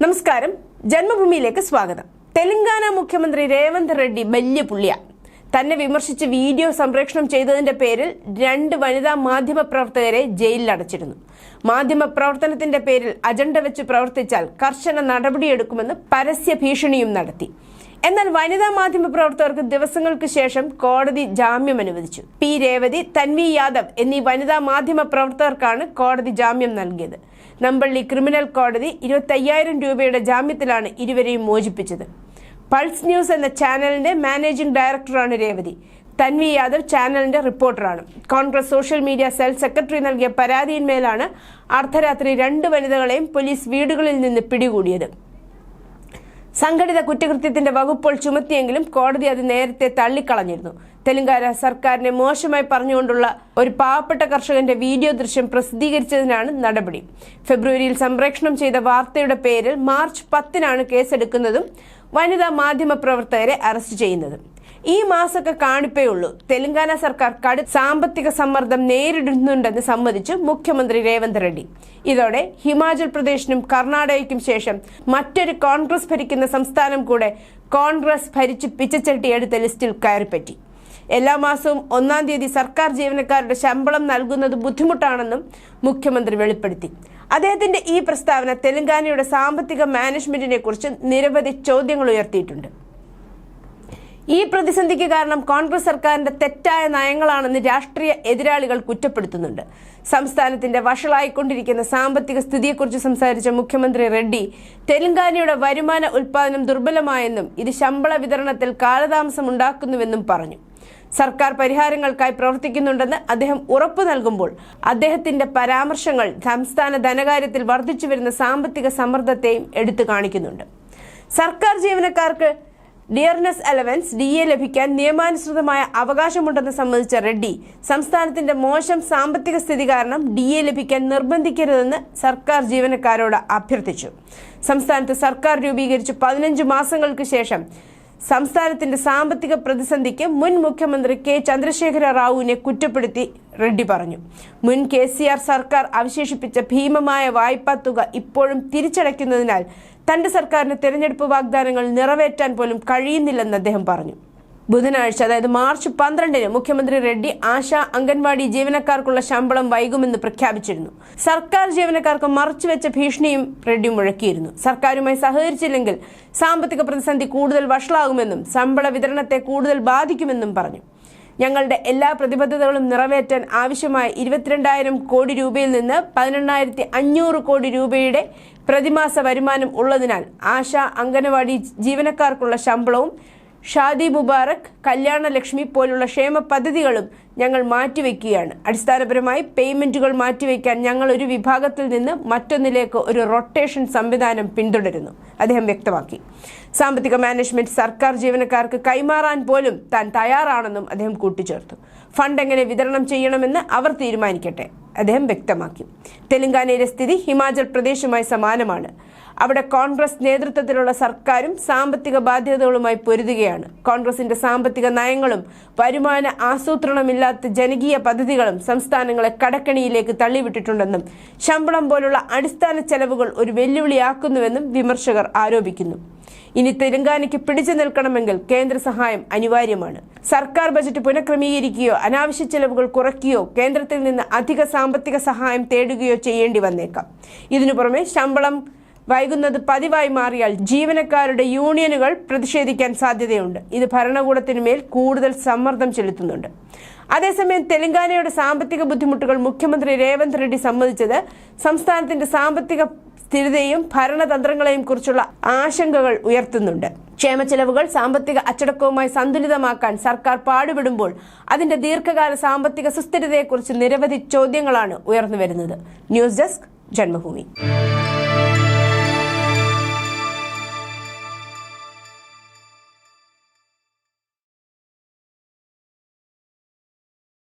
നമസ്കാരം. ജന്മഭൂമിയിലേക്ക് സ്വാഗതം. തെലങ്കാന മുഖ്യമന്ത്രി രേവന്ത് റെഡ്ഡി വലിയ പുള്ളിയ. തന്നെ വിമർശിച്ച് വീഡിയോ സംപ്രേഷണം ചെയ്തതിന്റെ പേരിൽ രണ്ട് വനിതാ മാധ്യമ പ്രവർത്തകരെ ജയിലിൽ അടച്ചിരുന്നു. മാധ്യമ പ്രവർത്തനത്തിന്റെ പേരിൽ അജണ്ട വെച്ച് പ്രവർത്തിച്ചാൽ കർശന നടപടിയെടുക്കുമെന്ന് പരസ്യ ഭീഷണിയും നടത്തി. എന്നാൽ വനിതാ മാധ്യമ പ്രവർത്തകർക്ക് ദിവസങ്ങൾക്ക് ശേഷം കോടതി ജാമ്യം അനുവദിച്ചു. പി. രേവതി തൻവി യാദവ് എന്നീ വനിതാ മാധ്യമ പ്രവർത്തകർക്കാണ് കോടതി ജാമ്യം നൽകിയത്. നമ്പള്ളി ക്രിമിനൽ കോടതി ഇരുപത്തയ്യായിരം രൂപയുടെ ജാമ്യത്തിലാണ് ഇരുവരെയും മോചിപ്പിച്ചത്. പൾസ് ന്യൂസ് എന്ന ചാനലിന്റെ മാനേജിംഗ് ഡയറക്ടറാണ് രേവതി. തൻവി യാദവ് ചാനലിന്റെ റിപ്പോർട്ടറാണ്. Congress social media cell secretary നൽകിയ പരാതിയിന്മേലാണ് അർദ്ധരാത്രി രണ്ട് വനിതകളെയും പോലീസ് വീടുകളിൽ നിന്ന് പിടികൂടിയത്. സംഘടിത കുറ്റകൃത്യത്തിന്റെ വകുപ്പുകൾ ചുമത്തിയെങ്കിലും കോടതി അത് നേരത്തെ തള്ളിക്കളഞ്ഞിരുന്നു. തെലങ്കാന സർക്കാരിനെ മോശമായി പറഞ്ഞുകൊണ്ടുള്ള ഒരു പാവപ്പെട്ട കർഷകന്റെ വീഡിയോ ദൃശ്യം പ്രസിദ്ധീകരിച്ചതിനാണ് നടപടി. ഫെബ്രുവരിയിൽ സംപ്രേഷണം ചെയ്ത വാർത്തയുടെ പേരിൽ മാർച്ച് പത്തിനാണ് കേസെടുക്കുന്നതും വനിതാ മാധ്യമ പ്രവർത്തകരെ അറസ്റ്റ് ചെയ്യുന്നതും. ഈ മാസമൊക്കെ കാണിപ്പേ ഉള്ളൂ തെലങ്കാന സർക്കാർ കടു സാമ്പത്തിക സമ്മർദ്ദം നേരിടുന്നുണ്ടെന്ന് സമ്മതിച്ചു മുഖ്യമന്ത്രി രേവന്ത് റെഡ്ഡി. ഇതോടെ ഹിമാചൽ പ്രദേശിനും കർണാടകയ്ക്കും ശേഷം മറ്റൊരു കോൺഗ്രസ് ഭരിക്കുന്ന സംസ്ഥാനം കൂടെ കോൺഗ്രസ് ഭരിച്ച് പിച്ചച്ചട്ടി എടുത്ത ലിസ്റ്റിൽ കയറിപ്പറ്റി. എല്ലാ മാസവും ഒന്നാം തീയതി സർക്കാർ ജീവനക്കാരുടെ ശമ്പളം നൽകുന്നത് ബുദ്ധിമുട്ടാണെന്നും മുഖ്യമന്ത്രി വെളിപ്പെടുത്തി. അദ്ദേഹത്തിന്റെ ഈ പ്രസ്താവന തെലങ്കാനയുടെ സാമ്പത്തിക മാനേജ്മെന്റിനെ കുറിച്ച് നിരവധി ചോദ്യങ്ങൾ ഉയർത്തിയിട്ടുണ്ട്. ഈ പ്രതിസന്ധിക്ക് കാരണം കോൺഗ്രസ് സർക്കാരിന്റെ തെറ്റായ നയങ്ങളാണെന്ന് രാഷ്ട്രീയ എതിരാളികൾ കുറ്റപ്പെടുത്തുന്നുണ്ട്. സംസ്ഥാനത്തിന്റെ വഷളായിക്കൊണ്ടിരിക്കുന്ന സാമ്പത്തിക സ്ഥിതിയെക്കുറിച്ച് സംസാരിച്ച മുഖ്യമന്ത്രി റെഡ്ഡി തെലങ്കാനയുടെ വരുമാന ഉൽപാദനം ദുർബലമായെന്നും ഇത് ശമ്പള വിതരണത്തിൽ കാലതാമസം ഉണ്ടാക്കുന്നുവെന്നും പറഞ്ഞു. സർക്കാർ പരിഹാരങ്ങൾക്കായി പ്രവർത്തിക്കുന്നുണ്ടെന്ന് അദ്ദേഹം ഉറപ്പു നൽകുമ്പോൾ അദ്ദേഹത്തിന്റെ പരാമർശങ്ങൾ സംസ്ഥാന ധനകാര്യത്തിൽ വർദ്ധിച്ചു വരുന്ന സാമ്പത്തിക സമ്മർദ്ദത്തെയും എടുത്തു കാണിക്കുന്നുണ്ട്. സർക്കാർ ജീവനക്കാർക്ക് ഡിയർനെസ് അലവൻസ് ഡി എ ലഭിക്കാൻ നിയമാനുസൃതമായ അവകാശമുണ്ടെന്ന് സംബന്ധിച്ച റെഡ്ഡി സംസ്ഥാനത്തിന്റെ മോശം സാമ്പത്തിക സ്ഥിതി കാരണം ഡി എ ലഭിക്കാൻ നിർബന്ധിക്കരുതെന്ന് സർക്കാർ ജീവനക്കാരോട് അഭ്യർത്ഥിച്ചു. സംസ്ഥാനത്ത് സർക്കാർ രൂപീകരിച്ച് പതിനഞ്ച് മാസങ്ങൾക്ക് ശേഷം സംസ്ഥാനത്തിന്റെ സാമ്പത്തിക പ്രതിസന്ധിക്ക് മുൻ മുഖ്യമന്ത്രി കെ ചന്ദ്രശേഖര റാവുവിനെ കുറ്റപ്പെടുത്തി റെഡ്ഡി പറഞ്ഞു. മുൻ കെ സി ആർ സർക്കാർ അവശേഷിപ്പിച്ച ഭീമമായ വായ്പാ തുക ഇപ്പോഴും തിരിച്ചടയ്ക്കുന്നതിനാൽ തന്റെ സർക്കാരിന് തെരഞ്ഞെടുപ്പ് വാഗ്ദാനങ്ങൾ നിറവേറ്റാൻ പോലും കഴിയുന്നില്ലെന്ന് അദ്ദേഹം പറഞ്ഞു. ബുധനാഴ്ച അതായത് മാർച്ച് പന്ത്രണ്ടിന് മുഖ്യമന്ത്രി റെഡ്ഡി ആശ അംഗൻവാടി ജീവനക്കാർക്കുള്ള ശമ്പളം വൈകുമെന്ന് പ്രഖ്യാപിച്ചിരുന്നു. സർക്കാർ ജീവനക്കാർക്ക് മറച്ചുവെച്ച ഭീഷണിയും റെഡ്ഡി മുഴക്കിയിരുന്നു. സർക്കാരുമായി സഹകരിച്ചില്ലെങ്കിൽ സാമ്പത്തിക പ്രതിസന്ധി കൂടുതൽ വഷളാകുമെന്നും ശമ്പള വിതരണത്തെ കൂടുതൽ ബാധിക്കുമെന്നും പറഞ്ഞു. ഞങ്ങളുടെ എല്ലാ പ്രതിബദ്ധതകളും നിറവേറ്റാൻ ആവശ്യമായ ഇരുപത്തിരണ്ടായിരം കോടി രൂപയിൽ നിന്ന് പതിനെണ്ണായിരത്തി അഞ്ഞൂറ് കോടി രൂപയുടെ പ്രതിമാസ വരുമാനം ഉള്ളതിനാൽ ആശ അംഗനവാടി ജീവനക്കാർക്കുള്ള ശമ്പളവും ഷാദി മുബാറക് കല്യാണ ലക്ഷ്മി പോലുള്ള ക്ഷേമ പദ്ധതികളും ഞങ്ങൾ മാറ്റിവെക്കുകയാണ്. അടിസ്ഥാനപരമായി പേയ്മെന്റുകൾ മാറ്റിവെക്കാൻ ഞങ്ങൾ ഒരു വിഭാഗത്തിൽ നിന്ന് മറ്റൊന്നിലേക്ക് ഒരു റൊട്ടേഷൻ സംവിധാനം പിന്തുടരുന്നു. അദ്ദേഹം വ്യക്തമാക്കി. സാമ്പത്തിക മാനേജ്മെന്റ് സർക്കാർ ജീവനക്കാർക്ക് കൈമാറാൻ പോലും താൻ തയ്യാറാണെന്നും അദ്ദേഹം കൂട്ടിച്ചേർത്തു. ഫണ്ട് എങ്ങനെ വിതരണം ചെയ്യണമെന്ന് അവർ തീരുമാനിക്കട്ടെ. അദ്ദേഹം വ്യക്തമാക്കി. തെലങ്കാനയിലെ സ്ഥിതി ഹിമാചൽ പ്രദേശുമായി സമാനമാണ്. അവിടെ കോൺഗ്രസ് നേതൃത്വത്തിലുള്ള സർക്കാരും സാമ്പത്തിക ബാധ്യതകളുമായി പൊരുതുകയാണ്. കോൺഗ്രസിന്റെ സാമ്പത്തിക നയങ്ങളും വരുമാന ആസൂത്രണമില്ലാത്ത ജനകീയ പദ്ധതികളും സംസ്ഥാനങ്ങളെ കടക്കണിയിലേക്ക് തള്ളിവിട്ടിട്ടുണ്ടെന്നും ശമ്പളം പോലുള്ള അടിസ്ഥാന ചെലവുകൾ ഒരു വെല്ലുവിളിയാക്കുന്നുവെന്നും വിമർശകർ ആരോപിക്കുന്നു. ഇനി തെലങ്കാനയ്ക്ക് പിടിച്ചു നിൽക്കണമെങ്കിൽ കേന്ദ്ര സഹായം അനിവാര്യമാണ്. സർക്കാർ ബജറ്റ് പുനഃക്രമീകരിക്കുകയോ അനാവശ്യ ചെലവുകൾ കുറയ്ക്കുകയോ കേന്ദ്രത്തിൽ നിന്ന് അധിക സാമ്പത്തിക സഹായം തേടുകയോ ചെയ്യേണ്ടി വന്നേക്കാം. ഇതിനു പുറമെ ശമ്പളം വൈകുന്നത് പതിവായി മാറിയാൽ ജീവനക്കാരുടെ യൂണിയനുകൾ പ്രതിഷേധിക്കാൻ സാധ്യതയുണ്ട്. ഇത് ഭരണകൂടത്തിന് മേൽ കൂടുതൽ സമ്മർദ്ദം ചെലുത്തുന്നുണ്ട്. അതേസമയം തെലങ്കാനയുടെ സാമ്പത്തിക ബുദ്ധിമുട്ടുകൾ മുഖ്യമന്ത്രി രേവന്ത് റെഡ്ഡി സമ്മതിച്ചത് സംസ്ഥാനത്തിന്റെ സാമ്പത്തിക സ്ഥിരതയും ഭരണതന്ത്രങ്ങളെയും കുറിച്ചുള്ള ആശങ്കകൾ ഉയർത്തുന്നുണ്ട്. ക്ഷേമ ചെലവുകൾ സാമ്പത്തിക അച്ചടക്കവുമായി സന്തുലിതമാക്കാൻ സർക്കാർ പാടുപെടുമ്പോൾ അതിന്റെ ദീർഘകാല സാമ്പത്തിക സുസ്ഥിരതയെക്കുറിച്ച് നിരവധി ചോദ്യങ്ങളാണ് ഉയർന്നുവരുന്നത്. News desk Janmabhumi.